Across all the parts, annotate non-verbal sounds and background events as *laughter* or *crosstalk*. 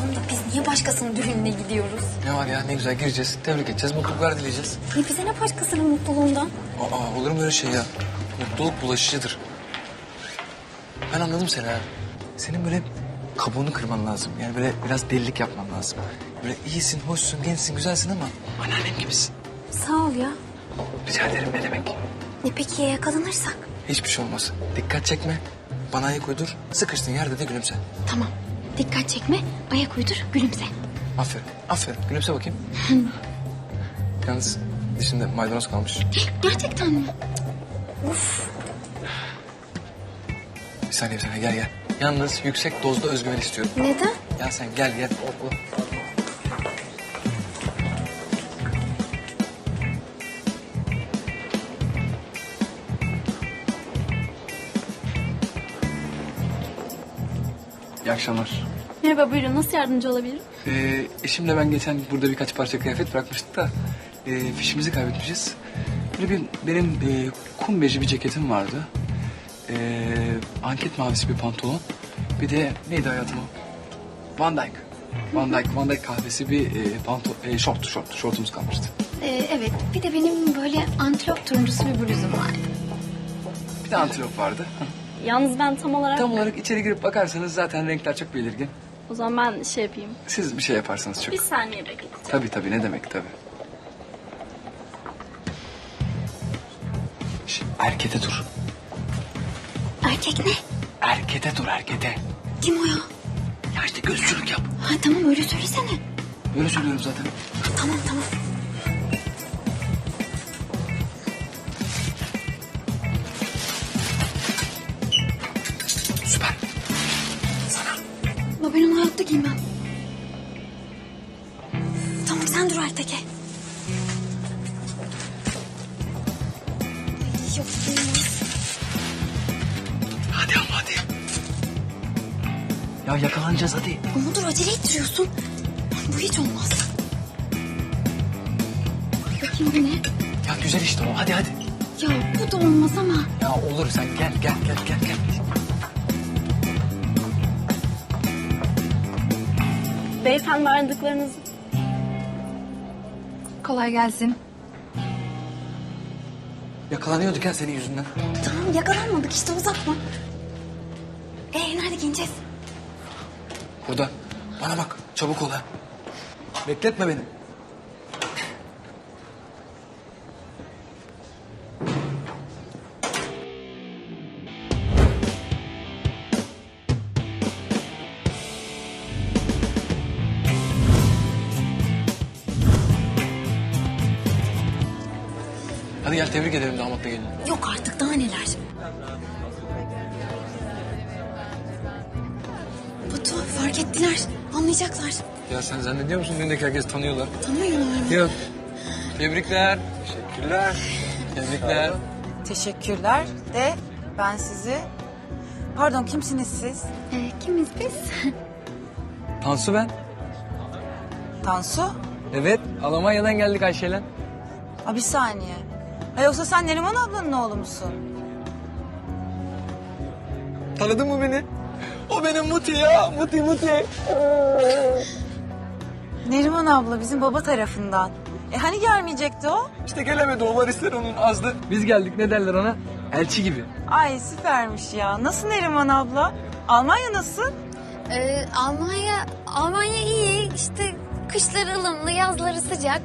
Da biz niye başkasının düğününe gidiyoruz? Ne var ya ne güzel gireceğiz, tebrik edeceğiz, mutluluklar dileyeceğiz. Ne bize ne başkasının mutluluğundan? Aa olur mu öyle şey ya? Mutluluk bulaşıcıdır. Ben anladım seni ha. Senin böyle kabuğunu kırman lazım. Yani böyle biraz delilik yapman lazım. Böyle iyisin, hoşsun, gençsin, güzelsin ama anneannem gibisin. Sağ ol ya. Rica ederim ne demek? Ne peki ya yakalanırsak? Hiçbir şey olmaz. Dikkat çekme. Bana ayak uydur. Sıkıştığın yerde de gülümse. Tamam. Dikkat çekme, ayak uydur, gülümse. Aferin, aferin. Gülümse bakayım. *laughs* Yalnız dişinde maydanoz kalmış. Gerçekten mi? Uf. Bir saniye bir saniye gel gel. Yalnız yüksek dozda özgüven istiyorum. Neden? Ya sen gel gel. Oh, oh. İyi akşamlar. Merhaba buyurun nasıl yardımcı olabilirim? Ee, eşimle ben geçen burada birkaç parça kıyafet bırakmıştık da e, fişimizi kaybetmişiz. Böyle bir benim e, kum beji bir ceketim vardı. E, anket mavisi bir pantolon. Bir de neydi hayatım o? Van Dyke. Van Dyke, Van Dyke kahvesi bir e, panto, e, şort, şort, şortumuz kalmıştı. Ee, evet, bir de benim böyle antilop turuncusu bir bluzum var. Bir de antilop vardı. Yalnız ben tam olarak... Tam olarak içeri girip bakarsanız zaten renkler çok belirgin. O zaman ben şey yapayım. Siz bir şey yaparsanız çok. Bir saniye bekleyin. Tabii tabii ne demek tabii. Şş, erkete dur. Erkek ne? Erkete dur erkete. Kim o ya? Ya işte gözcülük yap. Ha tamam öyle söylesene. Böyle söylüyorum zaten. Tamam tamam. Ben giymem. Tamam sen dur Ayteke. Ay, Yok giymez. Hadi ama hadi. Ya yakalanacağız hadi. Ama dur acele ettiriyorsun. Bu hiç olmaz. Bakayım bu ne? Ya güzel işte o hadi hadi. Ya bu da olmaz ama. Ya olur sen gel gel gel gel gel. Beyefendi aradıklarınız... Kolay gelsin. Yakalanıyorduk ya senin yüzünden. Tamam yakalanmadık işte uzatma. Ee nerede giyineceğiz? Burada. Bana bak çabuk ol ha. Bekletme beni. Hadi gel tebrik edelim damatla gelin. Yok artık daha neler. Batu fark ettiler. Anlayacaklar. Ya sen zannediyor musun düğündeki herkes tanıyorlar? Tanıyorlar mı? Yok. Tebrikler. Teşekkürler. Tebrikler. Teşekkürler de ben sizi... Pardon kimsiniz siz? Ee, kimiz biz? Tansu ben. Tansu? Evet, Almanya'dan geldik Ayşe'yle. Ha bir saniye. Ha yoksa sen Neriman ablanın oğlu musun? Tanıdın mı beni? O benim Muti ya, Muti Muti. Neriman abla bizim baba tarafından. E hani gelmeyecekti o? İşte gelemedi o varisler onun azdı. Biz geldik ne derler ona? Elçi gibi. Ay süpermiş ya. Nasıl Neriman abla? Almanya nasıl? Ee, Almanya, Almanya iyi. İşte kışları ılımlı, yazları sıcak.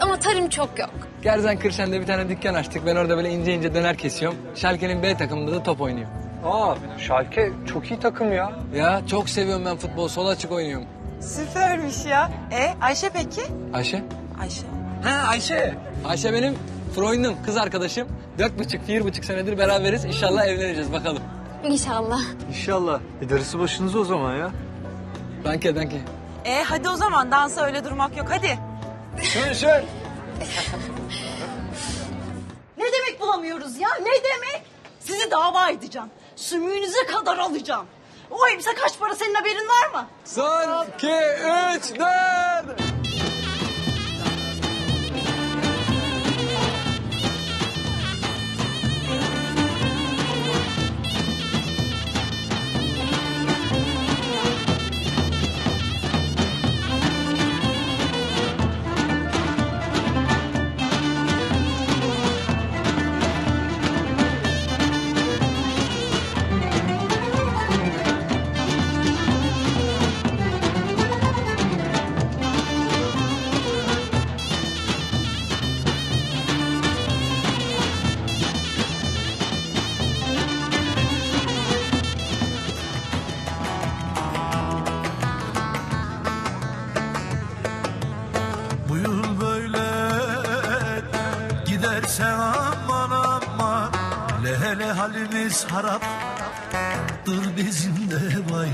Ama tarım çok yok. Gerzen Kırşen'de bir tane dükkan açtık. Ben orada böyle ince ince döner kesiyorum. Schalke'nin B takımında da top oynuyor. Aa, Schalke çok iyi takım ya. Ya çok seviyorum ben futbol. Sol açık oynuyorum. Süpermiş ya. E Ayşe peki? Ayşe? Ayşe. Ha Ayşe. Ayşe benim Freund'um, kız arkadaşım. Dört buçuk, bir buçuk senedir beraberiz. İnşallah evleneceğiz bakalım. İnşallah. İnşallah. Bir darısı başınıza o zaman ya. Danke, danke. E hadi o zaman dansa öyle durmak yok hadi. Şön şön. *laughs* Bulamıyoruz ya? Ne demek? Sizi dava edeceğim. Sümüğünüze kadar alacağım. O elbise kaç para senin haberin var mı? Son, iki, üç, dört. Halimiz haraptır bizim de vay.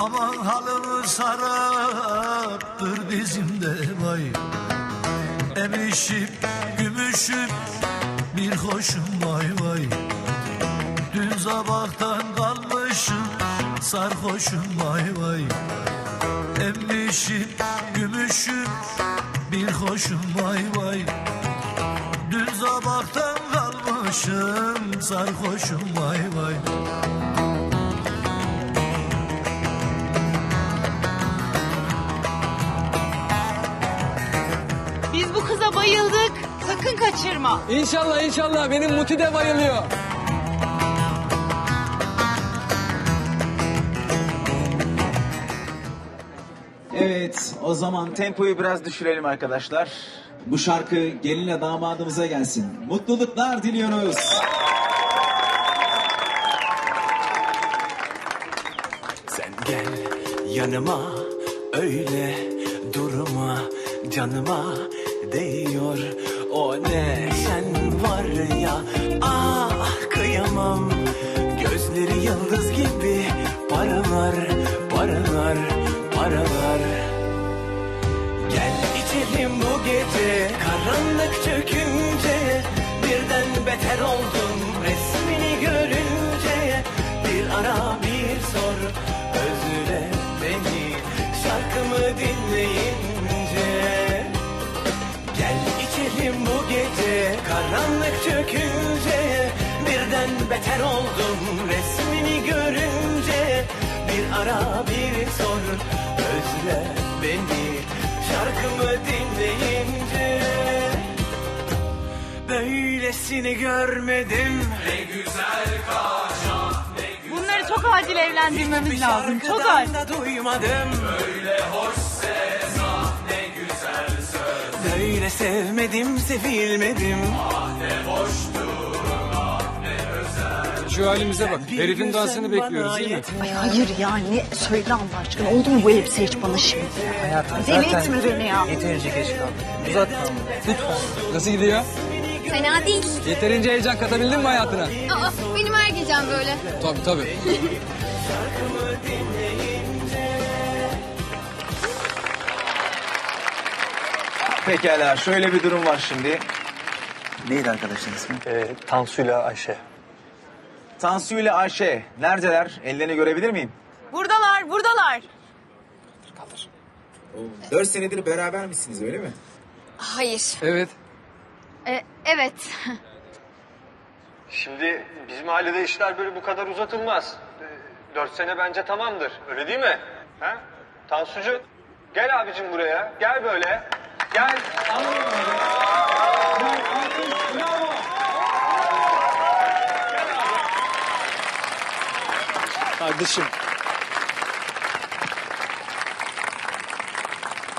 Aman halimiz haraptır bizim de vay. Emişim gümüşüm bir hoşum vay vay. Dün sabahtan kalmışım sarhoşum vay vay. Emmişim gümüşüm bir hoşum vay vay. Dün sabahtan kalmışım sarhoşum vay vay Biz bu kıza bayıldık. Sakın kaçırma. İnşallah inşallah benim Muti de bayılıyor. Evet, o zaman tempoyu biraz düşürelim arkadaşlar. Bu şarkı gelinle damadımıza gelsin. Mutluluklar diliyoruz. Sen gel yanıma öyle durma canıma değiyor o ne sen var ya ah kıyamam gözleri yıldız gibi paralar paralar paralar içelim bu gece karanlık çökünce birden beter oldum resmini görünce. Bir ara bir sor özle beni şarkımı dinleyince. Gel içelim bu gece karanlık çökünce birden beter oldum resmini görünce. Bir ara bir sor özle beni şarkımı dinleyince böylesini görmedim Bunları çok acil evlendirmemiz lazım. Çok acil. da duymadım Böyle hoş ah ne güzel söz Böyle sevmedim sevilmedim Şu halimize bak. Herifin dansını bekliyoruz değil mi? Ay hayır ya ne söyle Allah aşkına oldu mu bu elbise hiç bana şimdi? Hayatım Deli etme beni ya. Yeterince geç kaldım. Uzatma ama. Lütfen. Nasıl gidiyor? Fena değil. Yeterince heyecan katabildin mi hayatına? Aa, benim her gecem böyle. Tabii tabii. *laughs* Pekala, şöyle bir durum var şimdi. Neydi arkadaşın ismi? Ee, Tansu'yla Ayşe. Tansu ile Ayşe. Neredeler? Ellerini görebilir miyim? Buradalar, buradalar. Dört senedir beraber misiniz öyle mi? Hayır. Evet. E, evet. Şimdi bizim ailede işler böyle bu kadar uzatılmaz. Ee, Dört sene bence tamamdır. Öyle değil mi? Ha? Tansucu gel abicim buraya. Gel böyle. Gel. Kardeşim.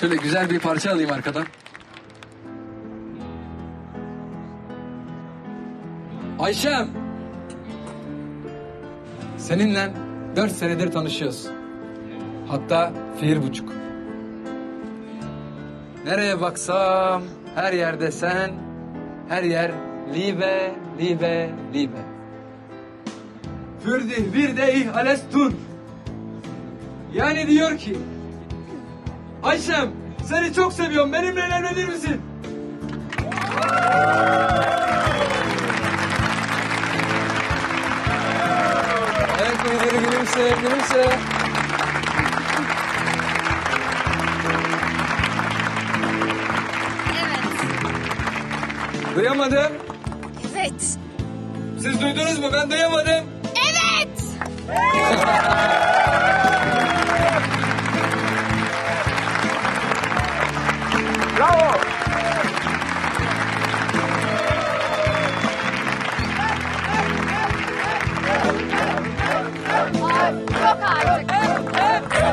Şöyle güzel bir parça alayım arkadan. Ayşem. Seninle dört senedir tanışıyoruz. Hatta bir buçuk. Nereye baksam her yerde sen, her yer liebe, liebe, liebe. Für dich bir ich alles tun. Yani diyor ki Ayşem seni çok seviyorum. Benimle evlenir misin? Müdürü gülümse gülümse. Evet. Duyamadım. Evet. Siz duydunuz mu? Ben duyamadım. Evet. Ay,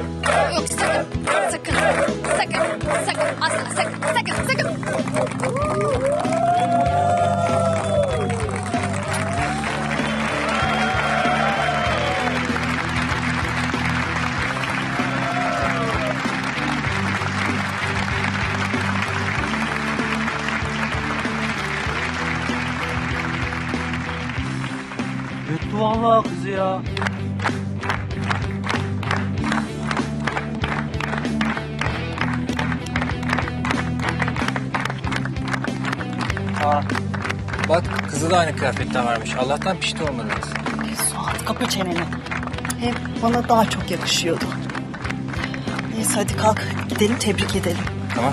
Yok sakın, sakın, sakın, sakın, asla sakın, sakın, sakın. Yuttu vallahi kızı ya. Aa, bak kızı da aynı kıyafetten varmış. Allah'tan pişti olmadınız. Suat kapı çeneni. Hem bana daha çok yakışıyordu. Neyse hadi kalk gidelim tebrik edelim. Tamam.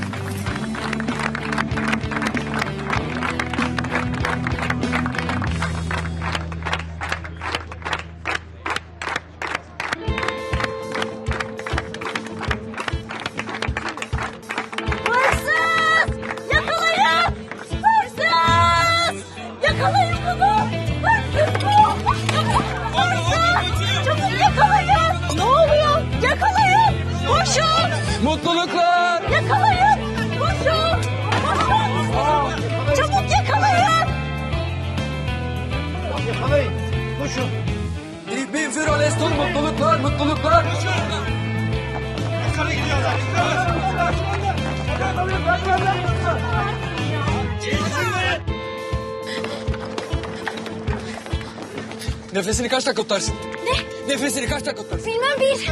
Nefesini kaç dakika tutarsın? Ne? Nefesini kaç dakika tutarsın? Bilmem bir.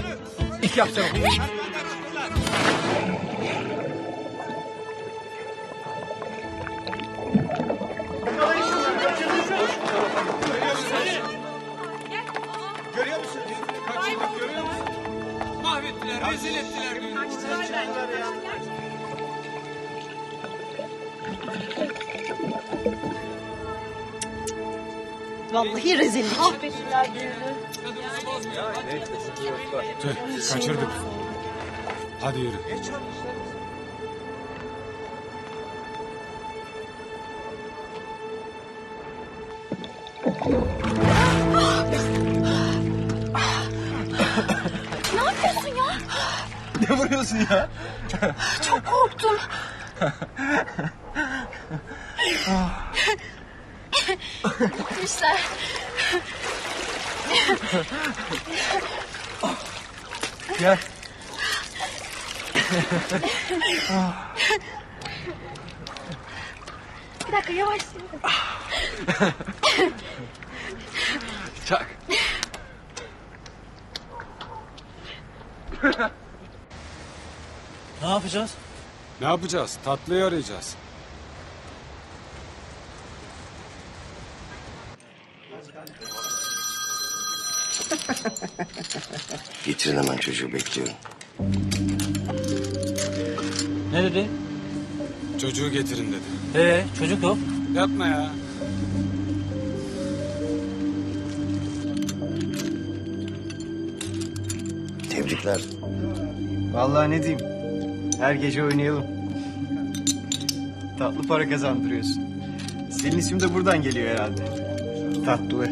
İki yapacağım. Mahvettiler, rezil ettiler beni. Vallahi rezillik. Kaçırdık. Hadi yürü. Ne vuruyorsun ya? Çok korktum. *laughs* Gitmişler. Gel. Bir dakika yavaş. Çak. Ne yapacağız? Ne yapacağız? Tatlıyı arayacağız. *laughs* Getirin hemen çocuğu bekliyorum. Ne dedi? Çocuğu getirin dedi. Ee, çocuk yok. Yapma ya. Tebrikler. Vallahi ne diyeyim. Her gece oynayalım. Tatlı para kazandırıyorsun. Senin ismin de buradan geliyor herhalde. Tatlı.